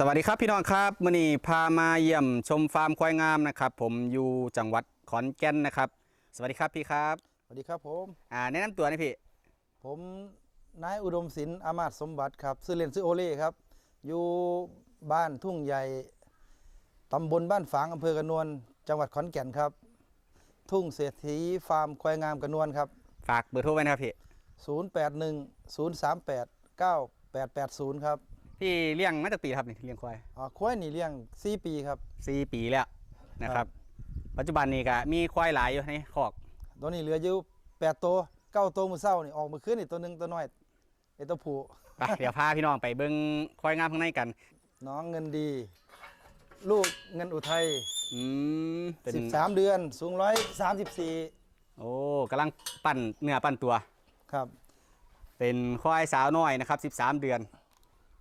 สวัสดีครับพี่น้องครับมื่อนี้พามาเยี่ยมชมฟาร์มควายงามนะครับ ผมอยู่จังหวัดขอนแก่นนะครับ สวัสดีครับพี่ครับสวัสดีครับผม อ่าแนะนำตัวหนะพี่ ผมนายอุดมศิลป์อามาตย์สมบัติครับซื้อเล่นซื้อโอเล่ครับ อยู่บ้านทุ่งใหญ่ตำบลบ้านฝางอำเภอกระนวลจังหวัดขอนแก่นครับ ทุ่งเศรษฐีฟาร์มควายงามกระนวลครับ ฝากเบอร์โทรไว้นะครับพี่081 038 9880 ครับ พี่เลี้ยงมาจากปีครับนี่เลี้ยงควายอ่าควายนี่เลี้ยง4ปีครับ สี่ปีแล้วนะคครัรับบปัจจุบันนี้ก็มีควายหลายอยู่ในคอกตัวนี้เหลืออยู่8ตัว9ตัวมือเศร้านี่ออกมาขึ้นอีกตัวหนึงตัวน้อยไอตัวผู้ไปเดี๋ยวพาพี่น้องไปเบิ้งควายงามข้างในกัน น้องเงินดี ลูกเงินอุทัยอืมเป็น13เดือนสูง134โอ้กำลังปั้นเนื้อปั้นตัวครับ เป็นควายสาวน้อยนะครับ 13 เดือน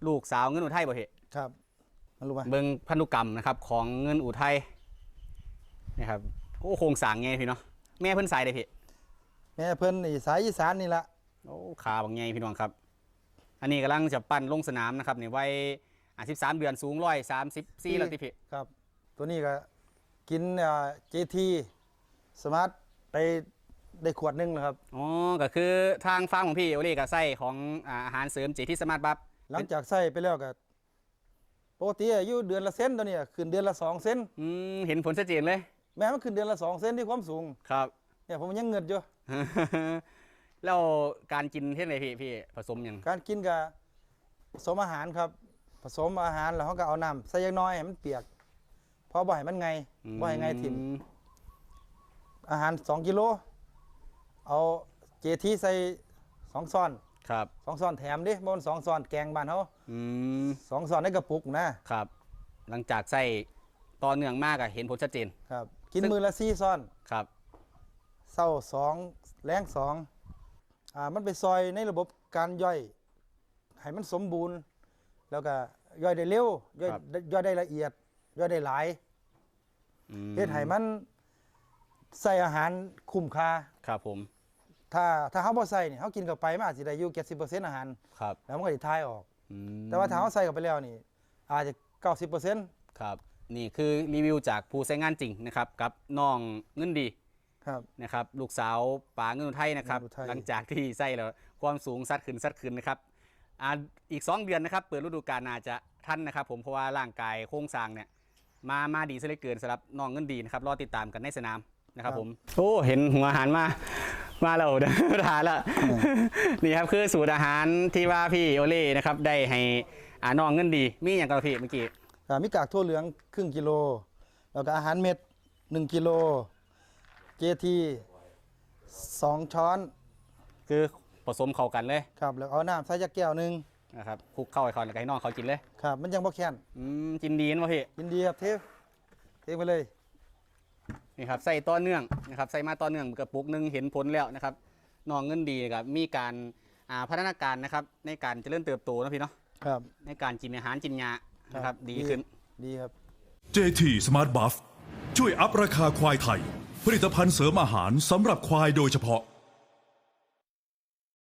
ลูกสาวเงินอุทัยบ่เหครับมารู้ไหมเบิ่งพันธุกรรมนะครับ ของเงินอุทัยนะครับโอ้โครงสร้างไงพี่เนาะแม่เพิ่นสายได้พี่แม่เพิ่นนี่สายอีสานนี่ละโอ้ขาบางไงพี่น้องครับ อันนี้กำลังจะปั้นลงสนามนะครับในวัยอะ13เดือนสูงร้อยสามสิบสี่แล้วติพี่ครับ ตัวนี้ก็กินอ่า JT สมาร์ทไปได้ขวดหนึงแล้วครับอ๋อก็คือทางฟาร์มของพี่โอเล่กับไส้ของอ่าอาหารเสริมเจที่สมาร์ทบัฟ หลังจากใส่ไปแล้วก็ปกติอายุเดือนละเซนตัวนี้ขึ้นเดือนละ2เซนอืมเห็นผลชัดเจนเลย แม้มันขึ้นเดือนละ2เซนที่ความสูงครับ เนี่ยผมยังเงิดอยู่ แล้วการกินเท่าไหร่พี่พี่ผสมหยังการกินกับผสมอาหารครับ ผสมอาหารแล้วเขาก็เอาน้ำใส่อยังน้อยให้มันเปียกเพราะบ่ให้มันไงบ่ให้ไงถิ่มอืมอาหาร2กิโลเอาเจทีใส่2ซ้อน ครับ2ซ้อนแถมดิบ่มัน2ซ้อนแกงบ้านเฮาอืม2ซ้อนในกระปุกนะครับ หลังจากใส่ต่อเนื่องมากอะเห็นผลชัดเจน ครับ กินซึ่ง มือละ4ซ้อนครับเช้า2แรง2อ่ามันไปซอยในระบบการย่อยให้มันสมบูรณ์ แล้วก็ย่อยได้เร็วย่อยครับ ย่อยได้ละเอียด ย่อยได้หลายอืมเฮ็ดให้มันใส่อาหารคุ้มค่าครับผม ถ้าถ้าเฮาบ่ใส่นี่เฮากินเข้าไปมันอาจสิได้อยู่70%อาหาร ครับแล้วมันก็สิทายออก อืมแต่ว่าถ้าเขาใส่เข้าไปแล้วนี่ อาจจะ90%ครับ นี่คือรีวิวจากผู้ใช้งานจริงนะครับกับน้องเงินดีครับ นะครับ ลูกสาวป๋าเงินอุทัยนะครับ เงินอุทัย หลังจากที่ใส่แล้วความสูงสัดขึ้นสัดขึ้นนะครับอ่าอีก 2 เดือนนะครับ เปิดฤดูกาลน่าจะทันนะครับ ผมเพราะว่าร่างกายโครงสร้างเนี่ยมามาดีซะเหลือเกินสำหรับน้องเงินดีนะครับรอติดตามกันในสนามนะครับผมโอ้เห็นหัวอาหารมา มาแล้วเด้อทานแล้วนี่ครับคือสูตรอาหารที่ว่าพี่โอเล่นะครับได้ให้อ่าน้องเงินดี มีอย่างกับพี่เมื่อกี้อ่ามีกากทั่วเหลืองครึ่งกิโล แล้วก็อาหารเม็ด1กิโล JT 2ช้อนคือผสมเข้ากันเลยครับ แล้วเอาน้ำใส่จักแก้วหนึงนะครับคลุกเข้าให้เขาแล้วก็ให้น้องเขากินเลยครับ มันยังบ่แค้นอืมกินดีนะพี่กินดีครับเทฟเทไปเลย นี่ครับใส่ต่อเนื่องนะครับใส่มาต่อเนื่องกระปุกหนึงเห็นผลแล้วนะครับน้องเงินดีครับมีการอ่าพัฒนาการนะครับในการเจริญเติบโตนะพี่เนาะครับในการกินอาหารกินยานะครับดีขึ้นดีครับ JT Smart Buff ช่วยอัพราคาควายไทย ผลิตภัณฑ์เสริมอาหารสำหรับควายโดยเฉพาะ